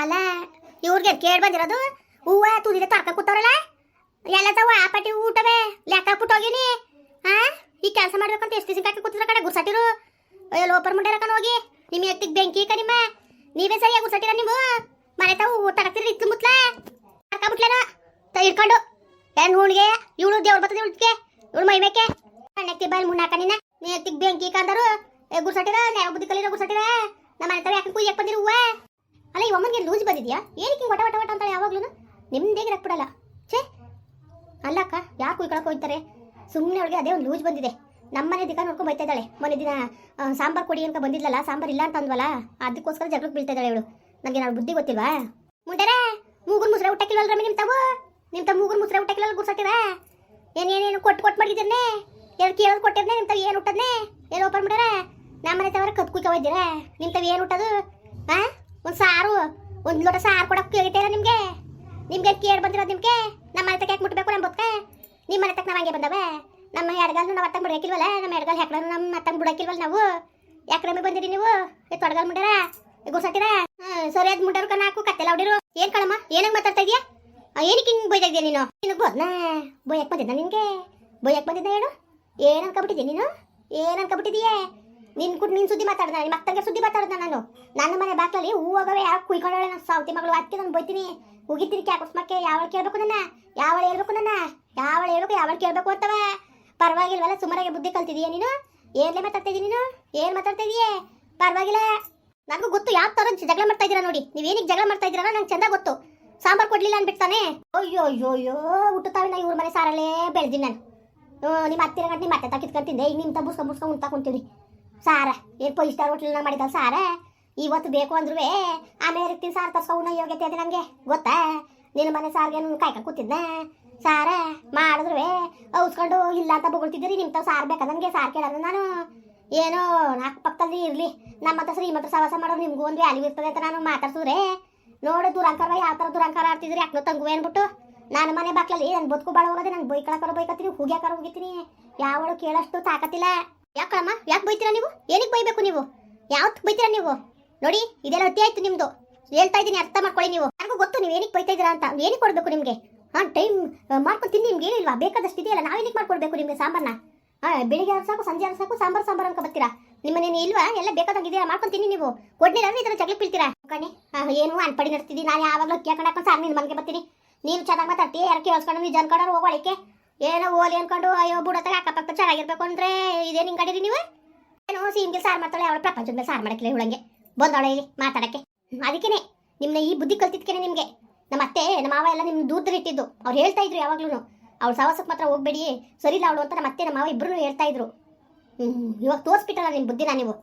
ಅಲ್ಲ, ಇವ್ರಿಗೆ ಕೇಳಿ ಬಂದಿರೋದು? ಹೂವ ತುದಿದೆ ತರ್ಕ ಕೂತವ್ರಲ್ಲ? ಎಲ್ಲ ತವ ಪಟ್ಟಿ ಊಟವೇ? ಲೆಕ್ಕ ಪುಟ್ಟೋಗಿನಿ ಹಾ ಈ ಕೆಲಸ ಮಾಡ್ಬೇಕಂತ ಎಷ್ಟು ದಿವಸ ಕಾಕಿ ಕೂತಿದ್ರ ಕಡೆ ಗುರ್ಸಾಟಿರು ಅಯ್ಯೋ, ಲೋಪರ್ ಮುಂಡೆ ಹೋಗಿ. ನಿಮ್ಮ ಎತ್ತಿಗೆ ಬೆಂಕಿ ಕ ನಿಮ್ಮ? ನೀವೇ ಸರಿಯಾಗಿ ಗುರ್ಸಾಟಿರ ನೀವು? ಮನೆ ತಾವು ತರಕ್ತಿರಿ ಇತ್ತು ಮುತ್ಲ. ತರ್ಕೊಂಬಿಟ್ಲೇನ ತ ಇಟ್ಕೊಂಡು ಏನ್ ಹುಣ್ಗೆ? ಇವಳು ದೇವ್ರ ಬರ್ತದೆ ಇವಳಿಗೆ? ಇವಳು ಮೈಮೇಕೆ ಕಣ್ಣಕ್ಕೆ ಬಾಯಿ ಮುನ್ನಾಕ ನಿನ್ನ. ನೀ ಎತ್ತಿಗೆ ಬೆಂಕಿ ಕಂದರು ಗುರ್ಸಟ್ಟಿರ? ನ್ಯಾಯ ಬುದ್ಧಿ ಕಲಿರೋ ಗುರ್ಸಾಟಿರ ನಮ್ಮ ಮನೆ ತಾವು ಯಾಕೆ ಕುಯ್ಯಕ್ಕೆ ಬಂದಿರು ಹೂವ? ಅಲ್ಲ, ಈ ಒಮ್ಮನಿಗೆ ಲೂಸ್ ಬಂದಿದ್ಯಾ? ಏನಕ್ಕೆ ಹಿಂಗೆ ವಟ ವಟ ವಟ ಅಂತ ಯಾವಾಗ್ಲೂ? ನಿಮ್ದೇಗೆ ರಕ್ಬಿಡಲ್ಲ ಛೇ! ಅಲ್ಲಕ್ಕ ಯಾಕೆ ಕುಯ್ಕೊಳಕ್ಕೆ ಹೋಗ್ತಾರೆ? ಸುಮ್ಮನೆ ಅವಳಿಗೆ ಅದೇ ಒಂದು ಲೂಸ್ ಬಂದಿದೆ. ನಮ್ಮನೆ ದಿಕ್ಕ ನೋಡ್ಕೊಂಡು ಬೈತಾ ಇದ್ದಾಳೆ. ಮೊನ್ನೆ ದಿನ ಸಾಂಬಾರು ಕೊಡಿ ಅಂತ ಬಂದಿದ್ಲಲ್ಲ, ಸಾಂಬಾರ್ ಇಲ್ಲ ಅಂತ ಅಂದ್ವಲ್ಲ, ಅದಕ್ಕೋಸ್ಕರ ಜಗಳಕ್ಕೆ ಬೀಳ್ತಾಯಿದ್ದಾಳೆ ಇವಳು. ನನಗೆ ನಾವು ಬುದ್ಧಿ ಗೊತ್ತಿಲ್ವಾ? ಮುಂಡಾರ ಮೂಗುರು ಮುಸ್ರೆ ಊಟಕ್ಕಿಲ್ವಲ್ಲ ರಮಿ ನಿಮ್ಮ ತಾವು ನಿಮ್ಮ ತಾವು ಮೂಗುರು ಮುಸ್ರೆ ಊಟಕ್ಕಿಲ್ಲ ಗುರ್ಸಟ್ಟಿರ ಏನೇನೇನು ಕೊಟ್ಟು ಕೊಟ್ಟು ಮಾಡಿದ್ದೇನೆ ಏನು ಕೇಳೋದು ಕೊಟ್ಟಿರ್ನೆ ನಿಮ್ಮ ತಾವು ಏನು ಊಟದ್ನೆ ಏನು ಓಪನ್ ಮಾಡ್ಯಾರ? ನಮ್ಮನೆ ತವರ ಕತ್ ಕುಯ್ಕೊ ಇದ್ದೀರಾ? ನಿಮ್ಮ ತಾವು ಏನು ಊಟದು ಹಾ ಒಂದು ಸಾರು, ಒಂದು ಲೋಟ ಸಾರು ಕೊಡಕ್ಕೆ ಕೇಳ್ತೀರಾ ನಿಮಗೆ? ನಿಮ್ಗೆ ಕೇಳಿ ಬಂದಿರೋದು ನಿಮಗೆ? ನಮ್ಮ ಮನೆ ತಕ್ಕ ಯಾಕೆ ಮುಟ್ಬೇಕು ನಮ್ಮ ಬದುಕೆ? ನಿಮ್ಮ ಮನೆ ತಕ್ಕ ನಾವು ಹಂಗೆ ಬಂದವೆ? ನಮ್ಮ ಎಡಗಾಲು ನಾವು ಅತ್ತಂಗೆ ಬಿಡಕ್ಕಿಲ್ವಲ್ಲ ನಮ್ಮ ಎಡಗಾಲು ಹೆಕ್ಳ ನಮ್ಮ ಅತ್ತಂಗೆ ಬಿಡಕ್ಕಿಲ್ವಲ್ಲ ನಾವು? ಯಾಕೆ ನಮಗೆ ಬಂದಿರಿ ನೀವು? ಏ ತೊಡಗಾಲ್ ಮುಂಡ್ಯಾರ ಗುರ್ಸಟ್ಟಿರ ಹಾಂ, ಸರಿ ಅದು ಮುಂಡಾರು ಕಣ ಹಾಕು, ಕತ್ತೆಲ್ಲ ಹೊಡಿರು. ಏನು ಕಣಮ್ಮ, ಏನಂಗೆ ಮಾತಾಡ್ತಾ ಇದೆಯಾ? ಏನಕ್ಕೆ ಹಿಂಗೆ ಬೈತಾ ಇದೆಯಾ ನೀನು? ನಿನಗೆ ಬೋದ್ನಾ? ಬೊಯ್ಯಕ್ಕೆ ಬಂದಿದ್ದ ನಿನಗೆ? ಬೊಯ್ಯಕ್ಕೆ ಬಂದಿದ್ದ ಹೇಳು? ಏನು ಅನ್ಕೊಬಿಟ್ಟಿದ್ಯಾ ನೀನು? ಏನು ಅನ್ಕೊಬಿಟ್ಟಿದೀಯೇ ನಿನ್ ಕುಟ್ ನಿನ್ ಸುದ್ದಿ ಮಾತಾಡ್ದ ನಿಮ್ಮ ಅಕ್ಕಂಗೆ ಸುದ್ದಿ ಮಾತಾಡ್ದ ನಾನು. ನನ್ನ ಮನೆ ಬಾಕಲಿ ಹೂವಾಗವೆ ಯಾವ ಕುಯ್ಕೊಂಡಳೆ ನಾನು ಸಾವತಿ ಮಗಳು ಅದಕ್ಕೆ ನಾನು ಬೈತೀನಿ. ಉಗಿತೀನಿ ಕ್ಯಾಕಸ್ಮಕ್ಕೆ ಯಾವಳು ಕೇಳ್ಬೇಕು ನನ್ನ? ಯಾವಳು ಹೇಳ್ಬೇಕು ನನ್ನ? ಯಾವಳು ಹೇಳ್ಬೇಕು, ಯಾವಳು ಕೇಳ್ಬೇಕು ಅಂತವ? ಪರವಾಗಿಲ್ವಲ್ಲ ಸುಮಾರಾಗಿ ಬುದ್ಧಿ ಕಲ್ತಿದೀಯ ನೀನು? ಏನ್ಲೇ ಮಾತಾಡ್ತಾ ನೀನು? ಏನ್ ಮಾತಾಡ್ತಾ ಇದೀಯ? ಪರವಾಗಿಲ್ಲ. ನನಗೂ ಗೊತ್ತು ಯಾವ ತರ ಜಗಳ ಮಾಡ್ತಾ ಇದೀರಾ ನೋಡಿ. ನೀವೇನಿಗೆ ಜಗಳ ಮಾಡ್ತಾ ಇದೀರ ನಂಗೆ ಚಂದ ಗೊತ್ತು. ಸಾಂಬಾರ್ ಕೊಡ್ಲಿಲ್ಲ ಅನ್ಬಿಡ್ತಾನೆ ಅಯ್ಯೋ ಅಯ್ಯೋ ಅಯ್ಯೋ ಹುಟ್ಟುತ್ತಾವೆ ಇವ್ರ ಮನೆ ಸಾರಲ್ಲೇ ಬೆಳೆದಿನಿ ನಾನು. ನಿಮ್ಮ ಹತ್ತಿರ ಗಂಟೆ ಮತ್ತೆ ತಿಂದೆ. ಈಗ ನಿಮ್ಮ ಬುಸ್ಕೊಂಡ್ ಬುಸ್ಕೊಂಡ್ ಉಂತಾ ಕುಂತೀವಿ ಸಾರ, ಏನು ಫೈವ್ ಸ್ಟಾರ್ ಹೋಟ್ಲನ್ನ ಮಾಡಿದ ಸಾರ? ಇವತ್ತು ಬೇಕು ಅಂದ್ರೂ ಆಮೇಲೆ ಸಾರ್ ಸಾರು ತರ್ಸ್ಕೊಂಡು ಯೋಗ್ಯತೆ ಇದೆ ನನಗೆ ಗೊತ್ತಾ? ನಿನ್ನ ಮನೆ ಸಾರಿಗೆ ಕಾಯ್ಕೊಂಡು ಕೂತಿದ್ನ? ಸಾರ ಮಾಡಿದ್ರು ಔಸ್ಕೊಂಡು ಇಲ್ಲ ಅಂತ ಬೊಗಳ್ತಿದ್ದೀರಿ ನಿಮ್ಮ ತಾವ ಸಾರ್ ಬೇಕಾ ನನಗೆ? ಸಾರ್ ಕೇಳೋದು ನಾನು. ಏನೋ ನಾಲ್ಕು ಪಕ್ಕದಲ್ಲಿ ಇರಲಿ. ನಮ್ಮ ಹತ್ರ ಶ್ರೀಮಂತರ ಸವಾಸ ಮಾಡೋರು ನಿಮ್ಗೂ ಒಂದು ವ್ಯಾಲ್ಯೂ ಇರ್ತದೆ ಅಂತ ನಾನು ಮಾತಾಡ್ಸಿದ್ರೆ. ನೋಡಿ ದುರಂಕಾರ ಯಾವ ಥರ ದುರಂಕಾರ ಆಡ್ತಿದ್ರಿ ಯಾಕೆ ತಂಗು ಅನ್ಬಿಟ್ಟು. ನಾನು ಮನೆ ಬಾಕ್ಲಲ್ಲಿ ನನ್ನ ಬದುಕು ಬಾಳ ಹೋಗೋದೆ ನಾನು ಬೈಕಳಕರ ಬೈಕತ್ತೀನಿ ಹುಗ್ಯಾಕರ ಹೋಗಿತ್ತೀನಿ. ಯಾವಳು ಕೇಳಷ್ಟು ತಾಕತ್ತಿಲ್ಲ. ಯಾಕಮ್ಮ ಯಾಕೆ ಬೈತೀರಾ ನೀವು? ಏನಕ್ಕೆ ಬೈಬೇಕು ನೀವು? ಯಾವತ್ತು ಬೈತೀರಾ ನೀವು? ನೋಡಿ, ಇದೆಲ್ಲ ಅತಿ ಆಯ್ತು ನಿಮ್ದು. ಹೇಳ್ತಾ ಇದ್ದೀನಿ, ಅರ್ಥ ಮಾಡ್ಕೊಳ್ಳಿ ನೀವು. ಯಾರಿಗೂ ಗೊತ್ತು ನೀವು ಏನಕ್ಕೆ ಬೈತಾ ಇದ್ದೀರಾ ಅಂತ. ಏನಕ್ಕೆ ಕೊಡ್ಬೇಕು ನಿಮಗೆ? ಆ ಟೈಮ್ ಮಾಡ್ಕೊಂಡು ತಿಂದು ನಿಮ್ಗೆ ಏನಿಲ್ವಾ? ಬೇಕಾದಷ್ಟು ಇದೆಯಲ್ಲ ನಾವೇನಕ್ಕೆ ಮಾಡ್ಕೊಡ್ಬೇಕು ನಿಮಗೆ ಸಾಂಬಾರ್ನ? ಹಾಂ ಬೆಳಿಗ್ಗೆ ಆದ್ರೂ ಸಾಕು, ಸಂಜೆ ಆದ್ರೂ ಸಾಕು, ಸಾಂಬಾರ್ ಸಾಂಬಾರ್ ಅನ್ಕೊ ಬರ್ತೀರಾ? ನಿಮ್ಮನೇನು ಇಲ್ವಾ? ಎಲ್ಲ ಬೇಕಾದಂಗೆ ಇದೆಯಾ ಮಾಡ್ಕೊಂಡು ತಿನ್ನಿ ನೀವು. ಕೊಡ್ಲಿಲ್ಲ ಅಂದ್ರೆ ಇದರ ಜಗಳ ಬೀಳ್ತೀರಾ? ಕಣೆ ಏನು ಅನ್ಪಡಿ ನಡೆಸ್ತಿದ್ದೀನಿ ನಾನು ಯಾವಾಗಲೂ ಕೇಳ್ಕೊಂಡು ಹಾಕೊಂಡು ಸಾರ್ ನಿನ್ನ ಮನೆಗೆ ಬರ್ತೀನಿ. ನೀನು ಚೆನ್ನಾಗಿ ಮಾತಾಡ್ತಿ ಯಾರು ಕೇಳಿಸ್ಕೊಂಡು ಜನ ಅನ್ಕೊಂಡ್ರೆ ಹೋಗೋಳಿಕೆ ಏನೋ ಓಲಿ ಅನ್ಕೊಂಡು, ಅಯ್ಯೋ ಬುಡತ್ತಾಗ ಅಕ್ಕಪಕ್ಕ ಚೆನ್ನಾಗಿರ್ಬೇಕು ಅಂದ್ರೆ ಇದೇನು ನಿಂಗೆ ಕಡಿರಿ ನೀವು? ಏನೋ ಸೀಮ್ಗೆ ಸಾರು ಮಾಡ್ತಾಳೆ, ಅವಳು ಪ್ರಪಂಚದ ಮೇಲೆ ಸಾರು ಮಾಡಕ್ಕಿಲ್ಲ ಇವಳಂಗೆ. ಬಂದವಳೆ ಇಲ್ಲಿ ಮಾತಾಡಕ್ಕೆ. ಅದಕ್ಕೇನೆ ನಿಮ್ಮನ್ನ ಈ ಬುದ್ಧಿ ಕಲ್ತಿದ್ಕೇನೆ ನಿಮಗೆ. ನಮ್ಮ ಅತ್ತೆ, ನಮ್ಮ ಮಾವ ಎಲ್ಲ ನಿಮ್ಗೆ ದೂರದಲ್ಲಿಟ್ಟಿದ್ದು ಅವ್ರು ಹೇಳ್ತಾ ಇದ್ರು ಯಾವಾಗ್ಲೂ ಅವ್ಳು ಸವಾಸಕ್ಕೆ ಮಾತ್ರ ಹೋಗ್ಬೇಡಿ, ಸರಿ ಇಲ್ಲ ಅವಳು ಅಂತ ನಮ್ಮ ಅತ್ತೆ, ನಮ್ಮ ಮಾವ ಇಬ್ಬರು ಹೇಳ್ತಾ ಇದ್ರು. ಇವಾಗ ತೋರಿಸ್ಬಿಟ್ಟಲ್ಲ ನಿಮ್ಮ ಬುದ್ಧಿನ ನೀವು.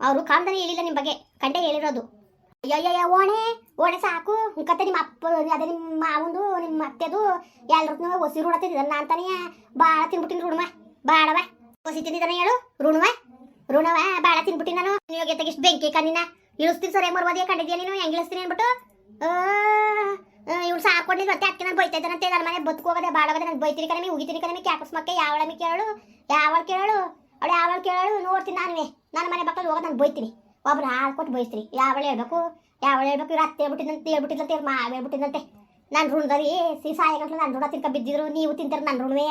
ಅವರು ಕಾಣ್ದಾನೆ ಹೇಳಿಲ್ಲ ನಿಮ್ಮ ಬಗ್ಗೆ, ಕಂಡೆ ಹೇಳಿರೋದು. ಅಯ್ಯಯ್ಯ ಓಣೆ ಓಣೆ ಸಾಕು. ಕತ್ತೆ ನಿಮ್ಮ ಅಪ್ಪ, ಅದೇ ನಿಮ್ಮ ಮಾವಂದು, ನಿಮ್ಮ ಅತ್ತೆದು. ಎಲ್ರತ್ನೂ ಒಸಿ ಋಣತಿದ್ದ ಅಂತಾನೆ. ಭಾಳ ತಿನ್ಬಿಟ್ಟಿನಿ ಋಣವ ಬಾಳವ ಒಸಿ ತಿಂದಿದ್ದಾನೆ ಹೇಳು ಋಣವ ಋಣವ ಭಾಳ ತಿನ್ಬಿಟ್ಟಿನಿ ನಾನು. ನಿನಗೆ ತೆಗಿಷ್ಟು ಬೆಂಕಿ ಕಣ್ಣಿನ ಇಳಿಸ್ತೀನಿ ಸರ್ ಮರ್ವಾದಿಯ ಕಂಡಿದ್ಯಾ ನೀನು? ಹೆಂಗ್ ಇಳಿಸ್ತೀನಿ ಅಂದ್ಬಿಟ್ಟು. ಇವ್ಳು ಸಾಕು ಕೊಡ್ಲಿ ಮತ್ತೆ ಅಕ್ಕಿ ನಾನು ಬೈತಾ ಇದ್ದಾನಂತೆ. ನನ್ನ ಮನೆ ಬದುಕು ಬಾಳೋಗದೆ ಬಾಳ ನಾನು ಬೈತೀನಿ ಕಣಮಿ ಉಗಿತೀನಿ ಕಣಮಿ ಕ್ಯಾಕಸ್ ಮಕ್ಕೆ ಯಾವಳಮಿ ಕೇಳಳು ಯಾವಳ ಕೇಳು ಅವಳು ಯಾವಳ ಕೇಳು ನೋಡ್ತೀನಿ ನಾನುವೆ. ನನ್ನ ಮನೆ ಪಕ್ಕದಲ್ಲಿ ಹೋಗೋದು ನಾನು ಬೈತೀನಿ. ಒಬ್ರು ಹಾಲು ಕೊಟ್ಟು ಬೈಸ್ತೀನಿ ಯಾವ ಹೇಳ್ಬೇಕು? ಯಾವ ಹೇಳ್ಬೇಕು? ಇವ್ರು ಅತ್ತೆ ಹೇಳ್ಬಿಟ್ಟಿದಂತೆ ಹೇಳ್ಬಿಟ್ಟಿದಂತೆ ಇವ್ರು ಮಾವ ಹೇಳ್ಬಿಟ್ಟಿದಂತೆ ನಾನು ಋಣದಲ್ಲಿ ಸಿ ಸಾಯಗಂಟ್ಲು ನಾನು ಋಣ ತಿನ್ಕ ಬಿದ್ದಿದ್ರು, ನೀವು ತಿಂತೀರಿ ನನ್ನ ಋಣವೇ?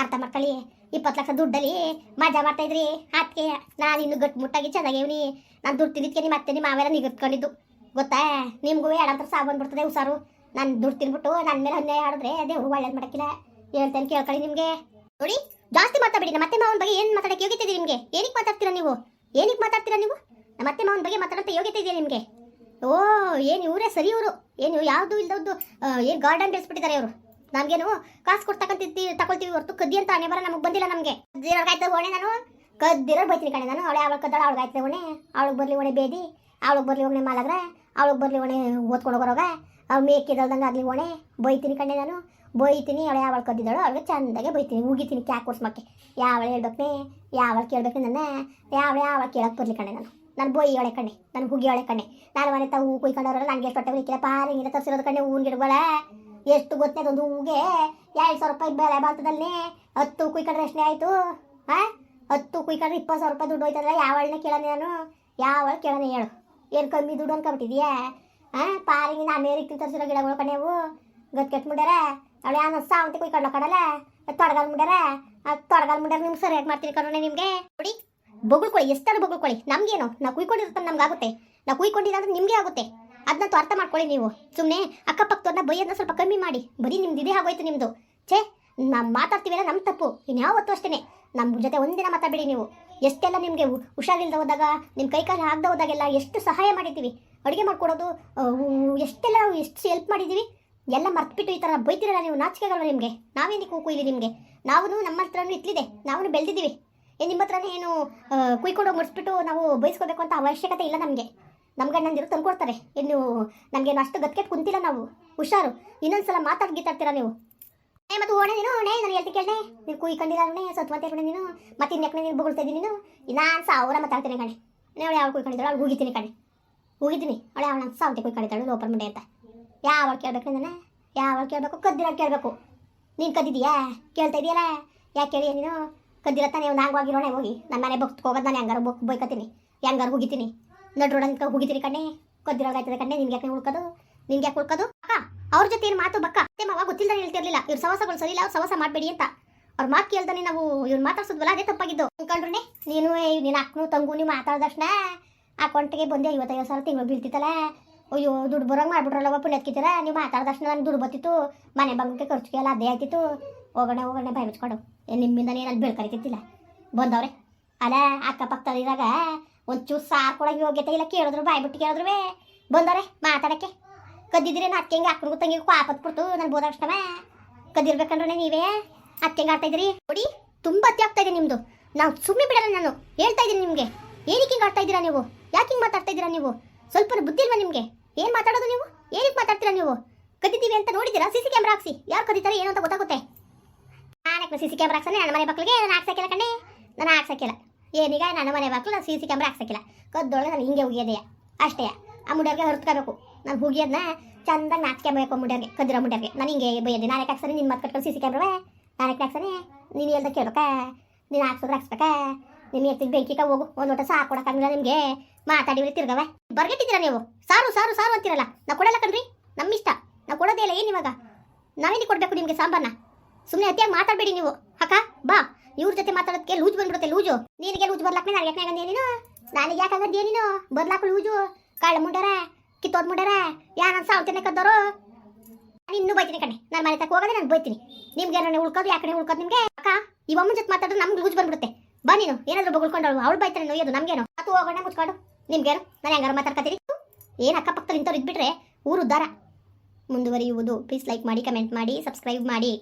ಅರ್ಥ ಮಾಡ್ಕೊಳ್ಳಿ. ಇಪ್ಪತ್ತು ಲಕ್ಷ ದುಡ್ಡಲ್ಲಿ ಮಜಾ ಮಾಡ್ತಾ ಇದ್ರಿ. ಅದಕ್ಕೆ ನಾನು ಇನ್ನು ಗಟ್ಟು ಮುಟ್ಟಾಗಿ ಚೆನ್ನಾಗಿವ್ನಿ. ನಾನು ದುಡ್ಡು ತಿಂದಿದ್ಕೆ ನಿಮ್ಮ ಅತ್ತೆ ನಿಮ್ಮ ಮಾವೆಲ್ಲ ನಿಗತ್ಕೊಂಡಿದ್ದು ಗೊತ್ತಾ? ನಿಮ್ಗೂ ಎರಡಂತರ ಸಾಬನ್ ಬಂದ್ಬಿಡ್ತದೆ ಹುಷಾರು. ನಾನು ದುಡ್ಡು ತಿನ್ಬಿಟ್ಟು ನನ್ನ ಮೇಲೆ ಅನ್ಯಾಯ ಆಡಿದ್ರೆ ದೇವ್ರು ಒಳ್ಳೇದು ಮಾಡಕ್ಕಿಲ್ಲ. ಹೇಳ್ತೇನೆ ಕೇಳ್ಕೊಳ್ಳಿ ನಿಮಗೆ. ನೋಡಿ, ಜಾಸ್ತಿ ಮಾತಾಡಬೇಡಿ. ನಮ್ಮ ಮತ್ತೆ ಮಾವನ ಬಗ್ಗೆ ಏನು ಮಾತಾಡಕ್ಕೆ ಇದೆ ನಿಮಗೆ? ಏನಕ್ಕೆ ಮಾತಾಡ್ತೀರಾ ನೀವು? ಏನಕ್ಕೆ ಮಾತಾಡ್ತೀರಾ ನೀವು? ನಮ್ಮ ಮಾವನ ಬಗ್ಗೆ ಮಾತಾಡಂತ ಯೋಗ್ಯತೆ ಇದೆಯಾ ನಿಮಗೆ? ಓ, ಏನು ಇವರೇ ಸರಿ ಇವರು. ಏನು ಯಾವುದು ಇಲ್ಲದದ್ದು ಏನು ಗಾರ್ಡನ್ ಬೆಳೆಸ್ಬಿಟ್ಟಿದ್ದಾರೆ ಅವರು ನಮಗೇನು ಕಾಸು ಕೊಟ್ಟು ತಗೊಳ್ತೀವಿ ಹೊರತು ಕದ್ದಿ ಅಂತ ಹಣೆ ಬರ ನಮಗೆ ಬಂದಿಲ್ಲ ನಮಗೆ. ಆಯ್ತು ಹೊಣೆ ನಾನು. ಕದ್ದಿರೋ ಬೈತೀನಿ ಕಣೆ ನಾನು. ಅವಳೆ ಅವಳು ಕದ್ದಾಳ ಅವಳಿಗಾಯ್ತು ಹೊಣೆ ಅವಳಿಗೆ ಬರಲಿ ಹೊಣೆ ಬೇದಿ. ಅವಳಿಗೆ ಬರಲಿ ಹೊಣೆ ಮಾಲಾದ್ರೆ ಅವಳಿಗೆ ಬರಲಿ ಹೊಣೆ ಓದ್ಕೊಂಡು ಹೋಗೋರೋಗ. ಅವ್ಳು ಮೇಕಿದಲ್ದಂಗೆ ಆಗಲಿ ಹೊಣೆ ಬೈತೀನಿ ಕಣೆ ನಾನು. ಬೈತೀನಿ, ಅವಳೆ ಅವಳು ಕದ್ದಿದ್ದಾಳು. ಅವಳಿಗೆ ಚಂದಾಗೆ ಬೈತೀನಿ. ಉಗಿತೀನಿ ಕ್ಯಾಕ್ ಕೊಡ್ಸ್ಮಕ್ಕೆ ಯಾವಳು ಹೇಳ್ಬೇಕನೆ? ಯಾವಳು ಕೇಳ್ಬೇಕು ನನ್ನ? ಯಾವಳು ಯಾವಳು ಕೇಳಕ್ಕೆ ಬರಲಿ ಕಣೆ ನಾನು. ನಾನು ಬೋಯಿ ಒಳೆ ಕಣ್ಣೆ ನನ್ನ ಹುಗಿ ಒಳೆ ಕಣ್ಣೆ. ನಾನು ಮನೆ ತಾವು ಹೂ ಕುಯ್ಕೊಂಡವ್ರಲ್ಲ, ನನಗೆ ಎಷ್ಟು ಹೊಟ್ಟೆ ಪಾರ ಹಿಂಗೆ ತರಿಸಿರೋದು ಕಣ್ಣೆ ಹೂವಿನ ಗಿಡಗಳ. ಎಷ್ಟು ಗೊತ್ತೇ ಅದೊಂದು ಹೂಗೆ. ಎರಡು ಸಾವಿರ ರೂಪಾಯಿ ಬೆಲೆ ಬಾಳ್ತದಲ್ಲಿ. ಹತ್ತು ಕುಯ್ಕೊಂಡ್ರೆ ಎಷ್ಟನೇ ಆಯಿತು? ಹಾಂ? ಹತ್ತು ಕುಯ್ಕೊಂಡ್ರೆ ಇಪ್ಪತ್ತು ಸಾವಿರ ರೂಪಾಯಿ ದುಡ್ಡು ಹೋಯ್ತದಲ್ಲ, ಯಾವ ಒಳ್ಳೆ ಕೇಳೋಣ ನಾನು? ಯಾವಳು ಕೇಳೋಣ ಹೇಳು. ಏನು ಕಮ್ಮಿ ದುಡ್ಡು ಅನ್ಕೊಬಿಟ್ಟಿದ್ಯಾ? ಹಾ? ಪಾರಿಂಗಿನ ಅಮೇರಿಕ ತರಿಸಿರೋ ಗಿಡಗಳು ಕಣೆವು ಗತ್ ಕೆಟ್ಟ ಮುಂಡ್ಯಾರ. ಅವಳು ಯಾನ ಸಾವಂತಿ ಕುಯ್ಕೊಂಡ್ಲ ಕಡಲ ತೊಡಗಲ್ ಮುಂಡ್ಯಾರ. ತೊಡಗಲ್ ಮುಂಡ್ಯಾರ, ನಿಮ್ಗೆ ಸರಿಯಾಗಿ ಮಾಡ್ತೀನಿ ಕಣೆ ನಿಮಗೆ. ನೋಡಿ ಬೊಗಳ್ಕೊಳ್ಳಿ ಎಷ್ಟಾರು ಬೊಗಳ್ಕೊಳ್ಳಿ ನಮ್ಗೇನು? ನಾವು ಕುಯ್ಕೊಂಡಿರ್ತಾನೆ ನಮ್ಗೆ ಆಗುತ್ತೆ ನಾವು ಕುಯ್ಕೊಂಡಿಲ್ಲ ಅಂದ್ರೆ ನಿಮಗೆ ಆಗುತ್ತೆ. ಅದನ್ನಂತೂ ಅರ್ಥ ಮಾಡ್ಕೊಳ್ಳಿ ನೀವು. ಸುಮ್ಮನೆ ಅಕ್ಕಪಕ್ಕದವ್ರನ್ನ ಬೈಯೋದನ್ನ ಸ್ವಲ್ಪ ಕಮ್ಮಿ ಮಾಡಿ. ಬರೀ ನಿಮ್ದು ಇದೇ ಆಗೋಯ್ತು ನಿಮ್ಮದು ಛೇ, ನಾವು ಮಾತಾಡ್ತೀವಲ್ಲ ನಮ್ಮ ತಪ್ಪು. ಇನ್ಯಾವತ್ತೂ ಅಷ್ಟೇ ನಮ್ಮ ಜೊತೆ ಒಂದಿನ ಮಾತಾಡಬೇಡಿ ನೀವು. ಎಷ್ಟೆಲ್ಲ ನಿಮಗೆ ಹುಷಾರಿಲ್ಲದ ಹೋದಾಗ ನಿಮ್ಮ ಕೈಕಾಲು ಆಗದೆ ಹೋದಾಗೆಲ್ಲ ಎಷ್ಟು ಸಹಾಯ ಮಾಡಿದ್ದೀವಿ. ಅಡುಗೆ ಮಾಡ್ಕೊಡೋದು ಎಷ್ಟೆಲ್ಲ ಎಷ್ಟು ಹೆಲ್ಪ್ ಮಾಡಿದ್ದೀವಿ. ಎಲ್ಲ ಮರ್ತುಬಿಟ್ಟು ಈ ಥರ ಬೈತಿರಲ್ಲ ನೀವು ನಾಚಿಕೆಗಳು ನಿಮಗೆ? ನಾವೇನಕ್ಕೆ ಇಲ್ಲಿ ನಿಮಗೆ? ನಾವು ನಮ್ಮ ಹತ್ರನೂ ಇತ್ಲಿದೆ ನಾವು ಬೆಳೆದಿದ್ದೀವಿ. ನಿಮ್ಮ ಹತ್ರನೇ ಏನು ಕುಯ್ಕೊಂಡು ಮುಡಿಸ್ಬಿಟ್ಟು ನಾವು ಬಯಸ್ಕೋಬೇಕು ಅಂತ ಅವಶ್ಯಕತೆ ಇಲ್ಲ ನಮಗೆ. ನಮ್ಮ ಗಂಡಂದಿರು ತಂದ್ಕೊಡ್ತಾರೆ. ಇನ್ನು ನಮಗೇನು ಅಷ್ಟು ಗತ್ಕೆಟ್ ಕುಂತಿಲ್ಲ ನಾವು. ಹುಷಾರು. ಇನ್ನೊಂದ್ಸಲ ಮಾತಾಡಿ ಗೀತಾಡ್ತೀರಾ ನೀವು. ಏ, ಮತ್ತು ಓಣೆ ನೀನು, ಓಣೆ ನಾನು ಹೇಳ್ತಿ ಕೇಳನೆ. ನೀನು ಕುಯ್ಕೊಂಡಿಲ್ಲ ಓಣೆ ಸತ್ವಂತ ಕಣೆ ನೀನು. ಮತ್ತೆ ಇನ್ಯಾಕೆ ನೀನು ಬೊಗಳ್ತಾ ಇದ್ದೀನಿ ನೀನು. ನಾನು ಸಾವಿರ ಮಾತಾಡ್ತೀನಿ ಕಣೆ. ಅವಳು ಯಾವ ಕುಯ್ಕೊಂಡಿದ್ದಾಳೆ, ಅವಳು ಹೋಗಿದ್ದೀನಿ ಕಣೆ. ಹೋಗಿದ್ದೀನಿ. ಅವಳೆ ಅವಳ ಸಾವಂತಿ ಕುಯ್ಕೊಂಡಿದ್ದಾಳು, ಲೋಪರ್ ಮಂಡೆ ಅಂತ. ಯಾವಾಗ ಕೇಳ್ಬೇಕು ನಾನು ಯಾವಾಗ ಕೇಳಬೇಕು? ಕದ್ದಿರೋ ಕೇಳಬೇಕು. ನೀನು ಕದ್ದಿದೀಯಾ? ಕೇಳ್ತಾ ಇದೆಯಲ್ಲ? ಯಾಕೆ ಕೇಳಿ ನೀನು? ಕದ್ದಿರ ನೀವು ನಾಂಗ್ ಹೋಗಿರೋಣೆ ಹೋಗಿ. ನನ್ನ ಮನೆ ಬುಕ್ ಹೋಗೋದು ನಾನು ಹೆಂಗಾರು ಬುಕ್ ಬೈಕತ್ತೀನಿ. ಹೆಂಗಾರು ಹೋಗಿತೀನಿ ನಡ್ರೋಡ ಅಂತ ಹೋಗಿತೀನಿ ಕಣ್ಣೆ. ಕದ್ದಿರೋದಾಯ್ತದೆ ಕಣ್ಣೆ, ನಿನ್ಗೆ ಯಾಕೆ ಉಳ್ಕೋದು? ನಿನ್ಗೆ ಯಾಕೆ ಉಳ್ಕೋದು? ಅಕ್ಕ, ಅವ್ರ ಜೊತೆ ಏನು ಮಾತು ಬಕ್ಕ? ಅತ್ತೆ, ಮಾವ ಗೊತ್ತಿಲ್ಲದ ಹೇಳ್ತಿರ್ಲಿಲ್ಲ. ಇವ್ರ ಸವಸಗಳು ಸರಿ ಇಲ್ಲ, ಅವ್ರು ಸವಸ ಮಾಡಬೇಡಿ ಅಂತ. ಅವ್ರ ಮಾತು ಕೇಳ್ದಾನೆ ನಾವು, ಇವ್ರು ಮಾತಾಡ್ಸೋದ್ವಲ್ಲ, ಅದೇ ತಪ್ಪಾಗಿದ್ದು. ಅನ್ಕೊಂಡ್ರೆ ನೀನು ನೀನು ಅಕ್ಕನು ತಂಗು ನೀವು ಮಾತಾಡ್ದಕ್ಷಣ ಅಕೌಂಟ್ಗೆ ಬಂದೆ ಐವತ್ತೈದು ಸಾವಿರ ತಿಂಗಳು ಬೀಳ್ತಿತ್ತಲ್ಲ? ಅಯ್ಯೋ, ದುಡ್ಡು ಬರೋಂಗೆ ಮಾಡ್ಬಿಟ್ರಲ್ಲ ಪುಣ್ಯತ್ಕಿದ್ದೀರ ನೀವು ಮಾತಾಡ್ದಕ್ಷಣ ನನಗೆ ದುಡ್ಡು ಬತ್ತಿತ್ತು ಮನೆ ಬಂಗಕ್ಕೆ ಖರ್ಚು ಎಲ್ಲ ಅದೇ ಆಯ್ತಿತ್ತು. ಹೋಗೋಣ ಹೋಗೋಣ ಬಾಯಿ ಮುಚ್ಕೊಂಡು. ಏನು ನಿಮ್ಮಿಂದ ಏನಲ್ಲಿ ಬೆಳ್ಕರಿತಿತ್ತಿಲ್ಲ ಬಂದವ್ರೆ. ಅಲ್ಲ ಇದಾಗ ಒಂಚೂರು ಸಾರು ಕೊಡೋಕೆ ಯೋಗ್ಯತೆ ಇಲ್ಲ ಕೇಳಿದ್ರು ಬಾಯಿ ಬಿಟ್ಟು ಕೇಳಿದ್ರು ಬಂದವ್ರೆ, ಮಾತಾಡಕ್ಕೆ. ಕದ್ದಿದ್ರೆ ನಾ ಅಕ್ಕಂಗೆ, ಅಕ್ಕನಿಗೂ ತಂಗಿಗೂ ಪಾಪತ್ ಕೊಡ್ತು, ನಾನು ಬೋದಾಕ್ಷಣ ಕದ್ದಿರ್ಬೇಕಂದ್ರೆ ನೀವೇ ಅಕ್ಕಂಗೆ ಆಡ್ತಾ ಇದ್ರಿ ನೋಡಿ, ತುಂಬ ಅತ್ತೆ ಆಗ್ತಾ ಇದೆ ನಿಮ್ದು. ನಾವು ಸುಮ್ಮನೆ ಬಿಡಲ್ಲ ನಾನು. ಹೇಳ್ತಾ ಇದ್ದೀನಿ ನಿಮಗೆ. ಏನಕ್ಕೆ ಹಿಂಗೆ ಆಡ್ತಾ ಇದ್ದೀರಾ ನೀವು? ಯಾಕೆ ಹಿಂಗೆ ಮಾತಾಡ್ತಾ ಇದ್ದೀರಾ ನೀವು? ಸ್ವಲ್ಪ ಬುದ್ಧಿ ಇಲ್ವಾ ನಿಮಗೆ? ಏನು ಮಾತಾಡೋದು ನೀವು? ಏನಕ್ಕೆ ಮಾತಾಡ್ತೀರಾ ನೀವು? ಕದ್ದಿದ್ದೀವಿ ಅಂತ ನೋಡಿದ್ದೀರಾ? ಸಿ ಸಿ ಕ್ಯಾಮ್ರಾ ಹಾಕ್ಸಿ. ಯಾರು ಕದೀತಾರೆ ಏನು ಅಂತ ಗೊತ್ತಾಗುತ್ತೆ? ನಾನಕ್ಕೆ ಸಿ ಸಿ ಕ್ಯಾಮ್ರಾ ನನ್ನ ಮನೆ ಮಕ್ಕಳಿಗೆ ನಾನು ಹಾಕ್ಸಕ್ಕಿಲ್ಲ ಕಣ್ಣೆ ನಾನು ಹಾಕ್ಸಕ್ಕಿಲ್ಲ. ಏನೀಗ ನನ್ನ ಮನೆ ಮಕ್ಕಳು ಸಿ ಸಿ ಕ್ಯಾಮ್ರಾ ಹಾಕ್ಸಕ್ಕಿಲ್ಲ. ಕದ್ದೊಳಗೆ ನಾನು ಹಿಂಗೆ ಹೋಗಿಯದೆಯ ಅಷ್ಟೇ. ಆ ಮುಡ್ಯರ್ಗೆ ಹೊರತ್ಕೋಬೇಕು. ನಾನು ಚಂದ ಚಂದಾಗಿ ನಾಚ್ಕೊಂಬೇಕು ಮುಡ್ಯರ್ಗೆ ಕದ್ದಿರೋ ಮುಡ್ಯರ್ಗೆ ನಾನು ಹಿಂಗೆ ಬೈಯದೆ ನಾನೇ ಹಾಕ್ಸನೆ ನಿನ್ನ ಮತ್ತೆ ಕಟ್ಕೊಂಡು ಸಿ ಸಿ ಕ್ಯಾಮ್ರಾ ನಾನೇ ಹಾಕ್ಸನೆ, ನೀನು ಎಲ್ಲದ ಕೇಳ್ಬೇಕಾ? ನೀನು ಹಾಕ್ಸೋದ್ರೆ ಹಾಕ್ಸ್ಬೇಕಾ? ನಿನ್ನ ಎತ್ತಿಗೆ ಬೆಂಕಿಕ ಹೋಗು, ಒಂದು ಊಟ ಸಹ ಕೊಡೋಕ್ಕಾಗಿಲ್ಲ ನಿಮಗೆ. ಮಾತಾಡಿ ಬಿಡ್ತಿರ್ಗವೆ ಬರ್ಗೆಟ್ಟಿದ್ದೀರಾ ನೀವು? ಸಾರು ಸಾರು ಸಾರು ಅಂತೀರಲ್ಲ. ನಾವು ಕೊಡಲ್ಲ ಕಣ್ರಿ ನಮ್ಮ ಇಷ್ಟ ನಾವು ಕೊಡೋದೇ ಇಲ್ಲ, ಏನು ಇವಾಗ? ನಾವೇನಿ ಕೊಡಬೇಕು ನಿಮಗೆ ಸಾಂಬಾರನ್ನ ಸುಮ್ಮನೆ ಅತಿಯಾಗಿ ಮಾತಾಡಬೇಡಿ ನೀವು. ಅಕ್ಕ, ಬಾ. ಇವ್ರ ಜೊತೆ ಮಾತಾಡೋದಕ್ಕೆ ಲೂಜ್ ಬಂದ್ಬಿಡುತ್ತೆ, ಲೂಜು. ನಿನಗೆ ಲೂಜ್ ಬರ್ಲಾಕ್ ನಾನು ಯಾಕೆ ಆಗಂದೆ ನೀನು ನನಗೆ ಯಾಕೆ ನೀನು ಬರ್ಲಾಕ ಲೂಜು. ಕಾಳು ಮುಂಡಾರ, ಕಿತ್ತೋದ್ ಮುಂಡಾರ. ಯಾರು ಸಾವ್ತೇನೆ ಕದ್ದೋರು? ನಾನು ಇನ್ನೂ ಬೈತೀನಿ ಕಣೆ. ನಾನು ಮನೆ ತಕ್ಕ ಹೋಗೋದೇ ನಾನು ಬೈತೀನಿ. ನಿಮ್ಗೆ ಏನೇ ಉಳ್ಕೋದು ಯಾಕಡೆ ಉಳ್ಕೋದು ನಿಮಗೆ? ಅಕ್ಕ ಈ ಅಮ್ಮನ ಜೊತೆ ಮಾತಾಡಿದ್ರೆ ನಮ್ಗೆ ಲೂಜ್ ಬಂದ್ಬಿಡುತ್ತೆ. ಬಾ ನೀನು. ಏನಾದ್ರು ಬಗಳ್ಕೊಂಡಳು ಅವಳು ಬೈತಾನೆ ನೋಯೋದು ನಮಗೇನು? ಅದು ಹೋಗೋಣ ಮುಚ್ಕೊಂಡು. ನಿಮ್ಗೇನು? ನಾನು ಹೆಂಗಾರು ಮಾತಾಡ್ಕೋತೀರಿ ಏನು ಅಕ್ಕಪಕ್ಕದಲ್ಲಿ ಇಂಥವ್ರು ಇದ್ಬಿಟ್ರೆ ಊರು ಉದ್ದಾರ ಮುಂದುವರಿಯುವುದು. ಪ್ಲೀಸ್ ಲೈಕ್ ಮಾಡಿ ಕಮೆಂಟ್ ಮಾಡಿ ಸಬ್ಸ್ಕ್ರೈಬ್ ಮಾಡಿ.